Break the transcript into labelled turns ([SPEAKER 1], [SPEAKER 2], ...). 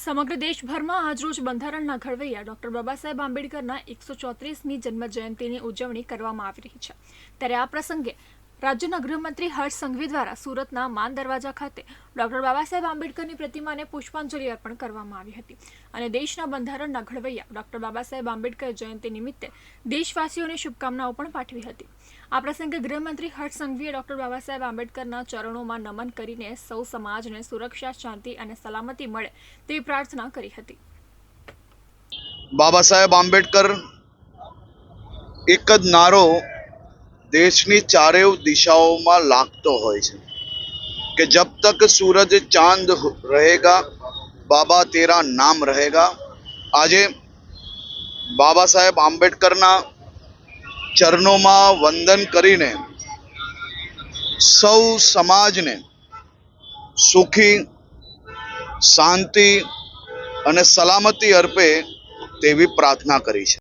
[SPEAKER 1] સમગ્ર દેશભરમાં આજરોજ બંધારણના ઘડવૈયા ડોક્ટર બાબા સાહેબ આંબેડકરના એકસો ચોત્રીસમી જન્મ જયંતિની ઉજવણી કરવામાં આવી રહી છે. ત્યારે આ પ્રસંગે રાજ્યના ગૃહમંત્રી હર્ષ સંઘવી દ્વારા સુરતના માન દરવાજા ખાતે ડોક્ટર બાબા આંબેડકરની પ્રતિમાને પુષ્પાંજલિ અર્પણ કરવામાં આવી હતી. અને દેશના બંધારણના ઘડવૈયા ડોક્ટર બાબા આંબેડકર જયંતિ નિમિત્તે દેશવાસીઓને શુભકામનાઓ પણ પાઠવી હતી. આ પ્રસંગે ગૃહમંત્રી હર્ષ સંઘવીએ ડોક્ટર બાબા સાહેબ આંબેડકરના ચરણોમાં નમન કરીને સૌ સમાજને સુરક્ષા, શાંતિ અને સલામતી મળે તેવી પ્રાર્થના કરી હતી.
[SPEAKER 2] બાબા સાહેબ આંબેડકર એક જ નારો દેશની ચારેવ દિશાઓમાં લાગતો હોય છે કે જબ તક સૂરજ ચાંદ રહેગા, બાબા તેરા નામ રહેગા. આજે બાબા સાહેબ આંબેડકરના ચરણોમાં વંદન કરીને સૌ સમાજને સુખી, શાંતિ અને સલામતી અર્પે તેવી પ્રાર્થના કરી છે.